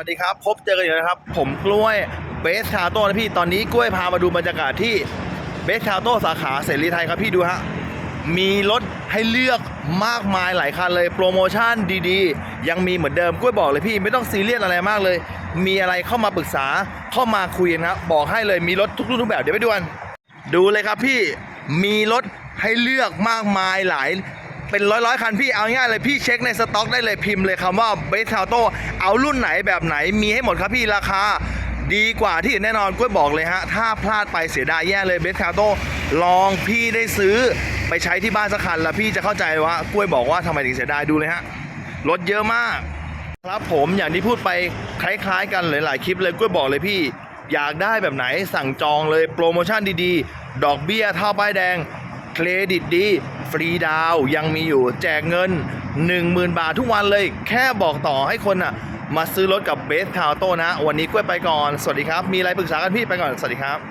สวัสดีครับ พบเจอกันอีกแล้วนะครับ ผมกล้วยเบสคาโต้นะพี่ตอนนี้กล้วยพามาดูบรรยากาศที่เบสคาโต้สาขาเสรีไทยครับพี่ดูฮะมีรถให้เลือกมากมายหลายคันเลยโปรโมชั่นดีๆ ยังมีเหมือนเดิมกล้วยบอกเลยพี่ไม่ต้องซีเรียสอะไรมากเลย มีอะไรเข้ามาปรึกษาเข้ามาคุยกันครับบอกให้เลยมีรถทุกรุ่นทุกแบบเดี๋ยวไปดูกันดูเลยครับพี่มีรถให้เลือกมากมายหลาย เป็นร้อยร้อยๆคันพี่เอาง่ายเลยพี่เช็คในสต็อกได้เลยพิมพ์เลยคำว่าเบสคาวโตเอารุ่นไหนแบบไหนมีให้หมดครับพี่ราคาดีกว่าที่อื่นแน่นอนกล้วยบอกเลยฮะ ถ้าพลาดไปเสียดายแย่เลยเบสคาโตลองพี่ได้ซื้อไปใช้ที่บ้านสักคันแล้วพี่จะเข้าใจว่ากล้วยบอกว่าทำไมถึงเสียดายดูเลยฮะ รถเยอะมาก ครับผมอย่างที่พูดไปคล้ายๆกันหลายๆคลิปเลยกล้วยบอกเลยพี่ อยากได้แบบไหนสั่งจองเลยโปรโมชั่นดีๆ ดอกเบี้ยเท่าป้ายแดง เครดิตดี ฟรีดาวยังมีอยู่แจกเงิน 10,000 บาททุกวันเลย แค่บอกต่อให้คนอะมาซื้อรถกับเบสคาวโต้นะ วันนี้กล้วยไปก่อน สวัสดีครับ มีอะไรปรึกษากันพี่ไปก่อน สวัสดีครับ